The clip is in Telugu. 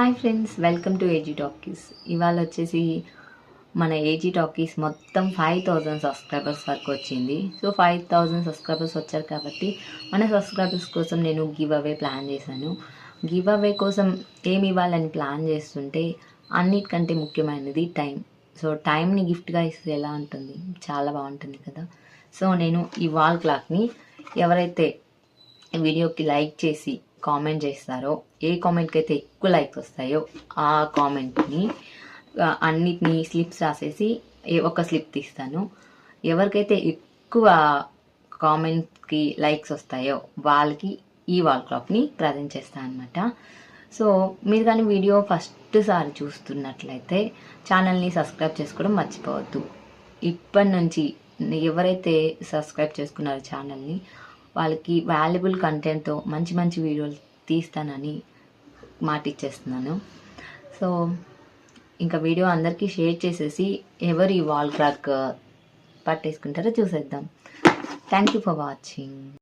Hi friends welcome to A G talkies ఇవాళ వచ్చేసి మన ఏజీ టాకీస్ మొత్తం ఫైవ్ థౌజండ్ సబ్స్క్రైబర్స్ వరకు వచ్చింది. సో ఫైవ్ థౌజండ్ సబ్స్క్రైబర్స్ వచ్చారు కాబట్టి మన సబ్స్క్రైబర్స్ కోసం నేను గివ్ అవే ప్లాన్ చేశాను. గివ్ అవే కోసం ఏమి ఇవ్వాలని ప్లాన్ చేస్తుంటే అన్నిటికంటే ముఖ్యమైనది టైం సో టైంని గిఫ్ట్గా ఇస్తే ఎలా ఉంటుంది? చాలా బాగుంటుంది కదా. సో నేను ఈ వాల్ క్లాక్ని ఎవరైతే వీడియోకి లైక్ చేసి కామెంట్ చేస్తారో ఏ కామెంట్కి అయితే ఎక్కువ లైక్స్ వస్తాయో ఆ కామెంట్ని అన్నిటినీ స్లిప్స్ రాసేసి ఏ- ఒక స్లిప్ తీస్తాను. ఎవరికైతే ఎక్కువ కామెంట్కి లైక్స్ వస్తాయో వాళ్ళకి ఈ వాల్ క్లాక్ని ప్రజెంట్ చేస్తాను అనమాట సో మీరు కానీ వీడియో ఫస్ట్ సారి చూస్తున్నట్లయితే ఛానల్ని సబ్స్క్రైబ్ చేసుకోవడం మర్చిపోవద్దు. ఇప్పటి నుంచి ఎవరైతే సబ్స్క్రైబ్ చేసుకున్నారో ఛానల్ని వాళ్ళకి వాల్యుబుల్ కంటెంట్తో మంచి మంచి వీడియోలు తీస్తానని మాట ఇచ్చేస్తున్నాను. సో ఇంకా వీడియో అందరికీ షేర్ చేసేసి ఎవరు ఈ వాల్ క్లాక్ పట్టేసుకుంటారో చూసేద్దాం. Thank you for watching